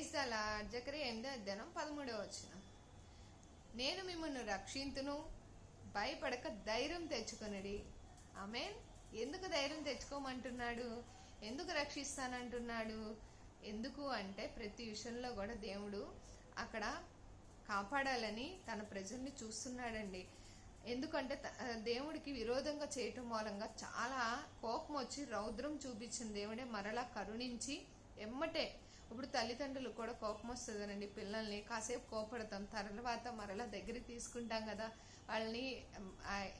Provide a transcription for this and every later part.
Praise దల జకరి ఎనిమిదో అధ్యాయం పదమూడవ వచ్చిన నేను మిమ్మల్ని రక్షింతును భయపడక ధైర్యం తెచ్చుకొనిడి. ఆమె ఎందుకు ధైర్యం తెచ్చుకోమంటున్నాడు? ఎందుకు రక్షిస్తానంటున్నాడు? ఎందుకు అంటే ప్రతి విషయంలో కూడా దేవుడు అక్కడ కాపాడాలని తన ప్రజల్ని చూస్తున్నాడండి. ఎందుకంటే దేవుడికి విరోధంగా చేయటం మూలంగా చాలా కోపం వచ్చి రౌద్రం చూపించిన దేవుడే మరలా కరుణించి ఎమ్మటే ఇప్పుడు తల్లిదండ్రులు కూడా కోపం వస్తుందనండి పిల్లల్ని. కాసేపు కోపడతాం తర్వాత మరలా దగ్గరికి తీసుకుంటాం కదా. వాళ్ళని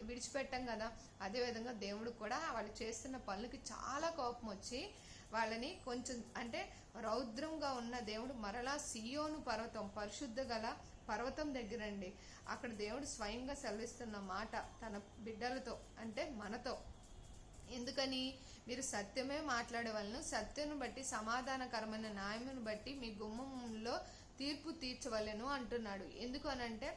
విడిచిపెట్టాం కదా. అదేవిధంగా దేవుడు కూడా వాళ్ళు చేస్తున్న పనులకి చాలా కోపం వచ్చి వాళ్ళని కొంచెం అంటే రౌద్రంగా ఉన్న దేవుడు మరలా సియోను పర్వతం పరిశుద్ధ గల పర్వతం దగ్గరండి. అక్కడ దేవుడు స్వయంగా సెలవిస్తున్న మాట తన బిడ్డలతో అంటే మనతో ఎందుకని? మీరు సత్యమే మాట్లాడవలను సత్యను బట్టి సమాధానకరమైన న్యాయమును బట్టి మీ గుమ్మంలో తీర్పు తీర్చవలెను అంటున్నాడు. ఎందుకు అనంటే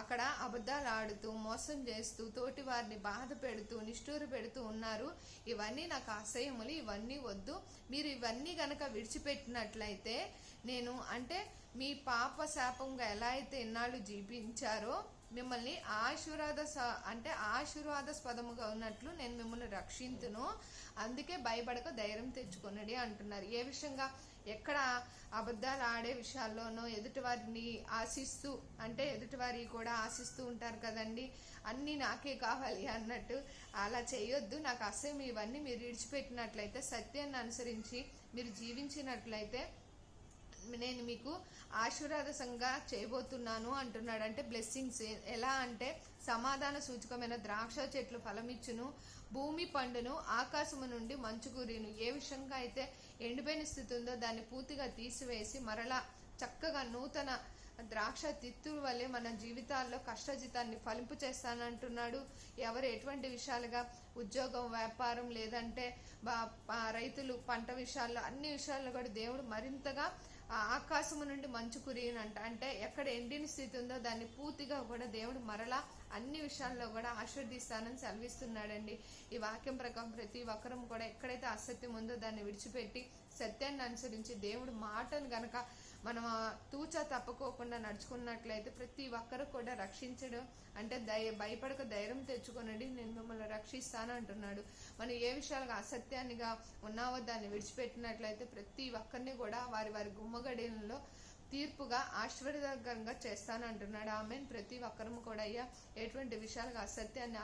అక్కడ అబద్ధాలు ఆడుతూ మోసం చేస్తూ తోటి వారిని బాధ పెడుతూ నిష్ఠూరు పెడుతూ ఉన్నారు. ఇవన్నీ నాకు అసహ్యములు ఇవన్నీ వద్దు. మీరు ఇవన్నీ గనక విడిచిపెట్టినట్లయితే నేను అంటే మీ పాప శాపంగా ఎలా అయితే ఇన్నాళ్ళు జీవించారో మిమ్మల్ని ఆశీర్వాద స- అంటే ఆశీర్వాదస్పదముగా ఉన్నట్లు నేను మిమ్మల్ని రక్షించును అందుకే భయపడక ధైర్యం తెచ్చుకొనడి అంటున్నారు. ఏ విషయంగా? ఎక్కడ అబద్ధాలు ఆడే విషయాల్లోనో ఎదుటివారిని ఆశిస్తూ అంటే ఎదుటివారి కూడా ఆశిస్తూ ఉంటారు కదండి. అన్నీ నాకే కావాలి అన్నట్టు అలా చేయొద్దు. నాకు అసహ్యం ఇవన్నీ మీరు విడిచిపెట్టినట్లయితే సత్యాన్ని అనుసరించి మీరు జీవించినట్లయితే నేను మీకు ఆశీర్వాదసంగా చేయబోతున్నాను అంటున్నాడు. అంటే బ్లెస్సింగ్స్ ఎలా అంటే సమాధాన సూచకమైన ద్రాక్ష చెట్లు ఫలమిచ్చును భూమి పండును ఆకాశము నుండి మంచు కురిను ఏ విషయంగా అయితే ఎండిపోయిన స్థితి ఉందో దాన్ని పూర్తిగా తీసివేసి మరలా చక్కగా నూతన ద్రాక్ష తిత్తుల వల్లే మన జీవితాల్లో కష్టజితాన్ని ఫలింపు చేస్తానంటున్నాడు. ఎవరు ఎటువంటి విషయాలుగా ఉద్యోగం వ్యాపారం లేదంటే రైతులు పంట విషయాల్లో అన్ని విషయాల్లో కూడా దేవుడు మరింతగా ఆకాశము నుండి మంచు కురియునంట. అంటే ఎక్కడ ఎండిన స్థితి ఉందో దాన్ని పూర్తిగా కూడా దేవుడు మరలా అన్ని విషయాల్లో కూడా ఆశీర్దిస్తానని సెలవిస్తున్నాడండి. ఈ వాక్యం ప్రకారం ప్రతి ఒక్కరం కూడా ఎక్కడైతే అసత్యం ఉందో దాన్ని విడిచిపెట్టి సత్యాన్ని అనుసరించి దేవుడు మాటను గనక మనం తూచ తూచా తప్పుకోకుండా నడుచుకున్నట్లయితే ప్రతి ఒక్కరు కూడా రక్షించడం అంటే దయ భయపడక ధైర్యం తెచ్చుకొనండి నేను మిమ్మల్ని రక్షిస్తాను అంటున్నాడు. మనం ఏ విషయాలుగా అసత్యాన్నిగా ఉన్నావో దాన్ని విడిచిపెట్టినట్లయితే ప్రతి ఒక్కరిని కూడా వారి వారి గుమ్మగడిలో తీర్పుగా ఆశీర్వాదకరంగా చేస్తాను అంటున్నాడు. ఆమె ప్రతి ఒక్కరము కూడా అయ్యా ఎటువంటి విషయాలుగా అసత్యాన్ని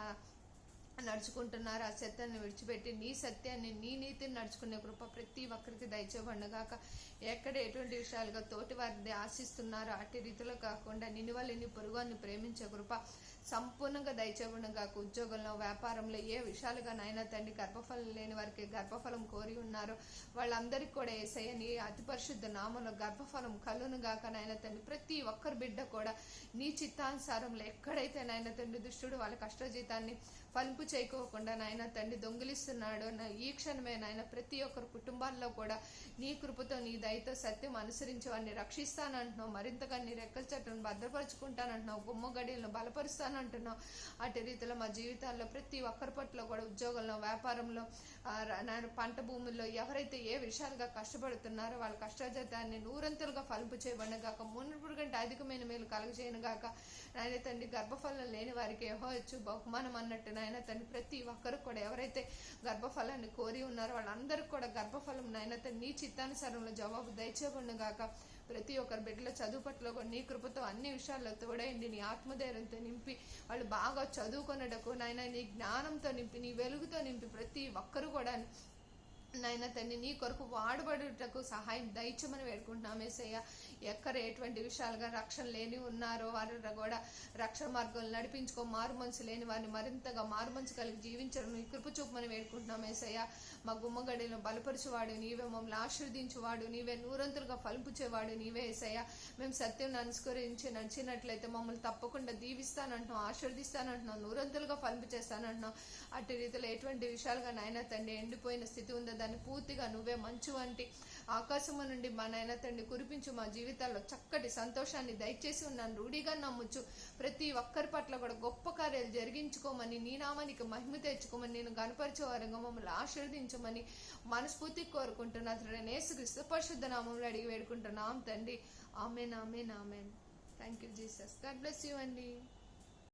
నడుచుకుంటున్నారు. ఆ సత్యాన్ని విడిచిపెట్టి నీ సత్యాన్ని నీ నీతిని నడుచుకునే కృప ప్రతి ఒక్కరికి దయచేబండగాక ఎక్కడ ఎటువంటి విషయాలుగా తోటి వారిని ఆశిస్తున్నారో అట్టి రీతిలో కాకుండా నిన్నువల్లిని పొరుగుని ప్రేమించే కృప సంపూర్ణంగా దయచేబండగాక ఉద్యోగంలో వ్యాపారంలో ఏ విషయాలుగా నాయన తండ్రి గర్భఫలం లేని వారికి గర్భఫలం కోరి ఉన్నారో. వాళ్ళందరికీ కూడా ఏసయ్యని అతి పరిశుద్ధ నామంలో గర్భఫలం కలును గాక నాయన తండ్రి. ప్రతి ఒక్కరి బిడ్డ కూడా నీ చిత్తానుసారంలో ఎక్కడైతే నాయన తండ్రి దుష్టుడు వాళ్ళ కష్టజీతాన్ని ఫలింపు చేయకోకుండా నాయన తండ్రి దొంగిలిస్తున్నాడు నా ఈ క్షణమే నాయన ప్రతి ఒక్కరు కుటుంబాల్లో కూడా నీ కృపతో నీ దయతో సత్యం అనుసరించి వారిని రక్షిస్తానంటున్నావు. మరింతగా నీ రెక్కల చెట్టును భద్రపరుచుకుంటానంటున్నావు. గుమ్మ అని బలపరుస్తానంటున్నావు అటు రీతిలో మా జీవితాల్లో ప్రతి ఒక్కరి పట్ల కూడా ఉద్యోగంలో వ్యాపారంలో పంట భూముల్లో ఎవరైతే ఏ విషయాలుగా కష్టపడుతున్నారో వాళ్ళ కష్టజాతాన్ని నూరంతులుగా ఫలింపు చేయబడగాక మునుపుడు కంటే అధికమైన మేలు కలుగజేయను గాక నాయన తండ్రి గర్భఫలం లేని వారికి ఏహో బహుమానం అన్నట్టు నాయన తండ్రి ప్రతి ఒక్కరు కూడా ఎవరైతే గర్భఫలాన్ని కోరి ఉన్నారో వాళ్ళందరికీ కూడా గర్భఫలం నాయన తండ్రి నీ చిత్తానుసారంలో జవాబు దయచేయబడిన గాక. ప్రతి ఒక్కరి బిడ్డల చదువు పట్ల కూడా నీ కృపతో అన్ని విషయాల్లో తోడైండి నీ ఆత్మధైర్యంతో నింపి వాళ్ళు బాగా చదువుకున్నటకు నాయన నీ జ్ఞానంతో నింపి నీ వెలుగుతో నింపి ప్రతి ఒక్కరు కూడా నాయన తండ్రి నీ కొరకు వాడబడుటకు సహాయం దయచమని వేడుకుంటున్నాం ఏసయ్య. ఎక్కడ ఎటువంటి విషయాలుగా రక్షణ లేని ఉన్నారో వారు కూడా రక్షణ మార్గంలో నడిపించుకో మారు మనసు లేని వారిని మరింతగా మారు మనసు కలిగి జీవించడం నీ కృప చూపమని వేడుకుంటున్నాం ఏసయ్య. మా గుమ్మగడిలో బలపరచువాడు నీవే మమ్మల్ని ఆశీర్దించువాడు నీవే నూరంతులుగా ఫలింపుచేవాడు నీవే ఏసయ్య. మేము సత్యం అనుస్కరించి నడిచినట్లయితే మమ్మల్ని తప్పకుండా దీవిస్తానంటున్నాం ఆశీర్దిస్తానంటున్నాం నూరంతులుగా ఫలింపు చేస్తానంటున్నాం అటు రీతిలో ఎటువంటి విషయాలుగా నాయన తండ్రి ఎండిపోయిన స్థితి ఉందో దాన్ని పూర్తిగా నువ్వే మంచు వంటి ఆకాశము నుండి మా నాయన తండ్రి కురిపించు మా జీవితాల్లో చక్కటి సంతోషాన్ని దయచేసి ఉన్నాను రూఢిగా నమ్ముచు ప్రతి ఒక్కరి పట్ల కూడా గొప్ప కార్యాలు జరిగించుకోమని నీ నామానికి మహిమ తెచ్చుకోమని నేను గనపరిచే వారంగా మమ్మల్ని ఆశీర్వదించమని మనస్ఫూర్తి కోరుకుంటున్నా. తండ్రి యేసుక్రీస్తు పరిశుద్ధ నామంలో అడిగి వేడుకుంటున్నాం తండ్రి. Amen amen amen. Thank you Jesus God bless you అండి.